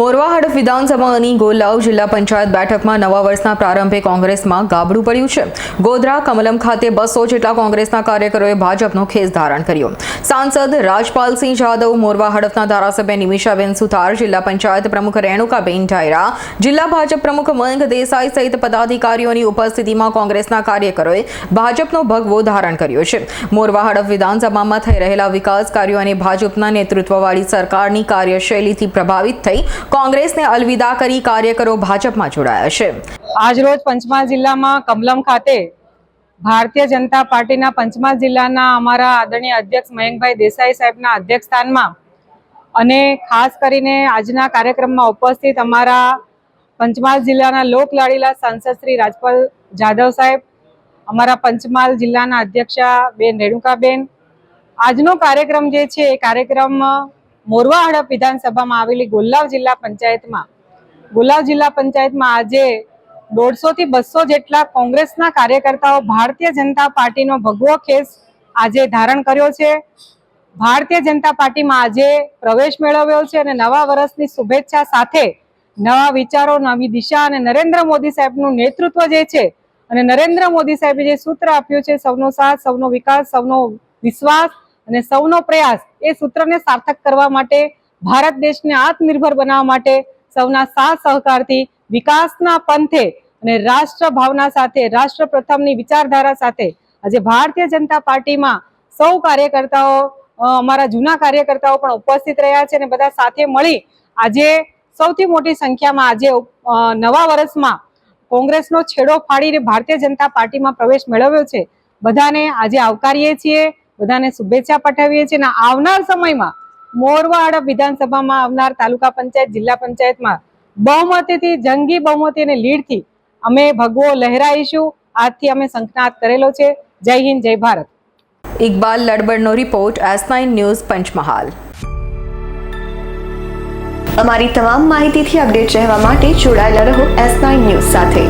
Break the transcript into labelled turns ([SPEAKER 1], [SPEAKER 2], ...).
[SPEAKER 1] મોરવા હડફ વિધાનસભાની ગોલાવ જિલ્લા પંચાયત બેઠકમાં નવા વર્ષના પ્રારંભે કોંગ્રેસમાં ગાબડું પડ્યું છે. ગોધરા, કમલમ ખાતે બસો જેટલા કોંગ્રેસના કાર્યકરોએ ભાજપનો ખેસ ધારણ કર્યો. સાંસદ રાજપાલસિંહ જાદવ મોરવા હડફના ધારાસભ્ય નિમિષાબેન સુથાર, જિલ્લા પંચાયત પ્રમુખ રેણુકાબેન ઢાયરા, જિલ્લા ભાજપ પ્રમુખ મયંક દેસાઈ સહિત પદાધિકારીઓની ઉપસ્થિતિમાં કોંગ્રેસના કાર્યકરોએ ભાજપનો ભગવો ધારણ કર્યો છે. મોરવા હડફ વિધાનસભામાં થઈ રહેલા વિકાસ કાર્યો અને ભાજપના નેતૃત્વવાળી સરકારની કાર્યશૈલીથી પ્રભાવિત થઈ કોંગ્રેસને અલવિદા કરી કાર્યકરો ભાજપમાં જોડાયા છે.
[SPEAKER 2] આજરોજ પંચમહાલ જિલ્લામાં કમલમ ખાતે ભારતીય જનતા પાર્ટીના પંચમહાલ જિલ્લાના અમારા આદરણીય અધ્યક્ષ મયંકભાઈ દેસાઈ સાહેબના અધ્યક્ષસ્થાનમાં અને ખાસ કરીને આજના કાર્યક્રમમાં ઉપસ્થિત અમારા પંચમહાલ જિલ્લાના લોકલાડીલા સાંસદ શ્રી રાજપાલ જાદવ સાહેબ, અમારા પંચમહાલ જિલ્લાના અધ્યક્ષા બેન રેણુકાબેન. આજનો કાર્યક્રમ જે છે એ કાર્યક્રમ મોરવા હડપ વિધાનસભામાં આવેલી ગોલ્લાવ જિલ્લા પંચાયતમાં ગુલાવ જિલ્લા પંચાયતમાં આજે દોઢસો થી બસો જેટલા કોંગ્રેસના કાર્યકર્તાઓ ભારતીય જનતા પાર્ટીનો ભગવો ખેસ આજે ધારણ કર્યો છે. ભારતીય જનતા પાર્ટીમાં આજે પ્રવેશ મેળવ્યો છે અને નવા વર્ષની શુભેચ્છા સાથે નવા વિચારો, નવી દિશા અને નરેન્દ્ર મોદી સાહેબનું નેતૃત્વ જે છે અને નરેન્દ્ર મોદી સાહેબે જે સૂત્ર આપ્યું છે, સૌનો સાથ, સૌનો વિકાસ, સૌનો વિશ્વાસ અને સૌનો પ્રયાસ એ સૂત્રને સાર્થક કરવા માટે, ભારત દેશને આત્મનિર્ભર બનાવવા માટે, સૌના સાથ સહકારથી, વિકાસના પંથે અને રાષ્ટ્ર ભાવના સાથે રાષ્ટ્ર પ્રથમની વિચારધારા સાથે આજે ભારતીય જનતા પાર્ટીમાં સૌ કાર્યકર્તાઓ અમારા જૂના કાર્યકર્તાઓ પણ ઉપસ્થિત રહ્યા છે અને બધા સાથે મળી આજે સૌથી મોટી સંખ્યામાં આજે નવા વર્ષમાં કોંગ્રેસનો છેડો ફાડીને ભારતીય જનતા પાર્ટીમાં પ્રવેશ મેળવ્યો છે. બધાને આજે આવકારીએ છીએ. બધાને શુભેચ્છા પાઠવીએ છીએ. આવનાર સમયમાં મોરવા હડપ વિધાનસભામાં આવનાર તાલુકા પંચાયત, જિલ્લા પંચાયતમાં બહુમતીથી જંગી બહુમતી અને લીડથી અમે ભગવો લહેરાઈશું. આજથી અમે સંકનાદ કરેલો છે. જય હિન્દ, જય Bharat.
[SPEAKER 1] Iqbal લડબડનો report S nine news Panchmahal.
[SPEAKER 3] અમારી તમામ માહિતીથી અપડેટ રહેવા માટે જોડાયેલા રહો એસ નાઇન ન્યૂઝ સાથે.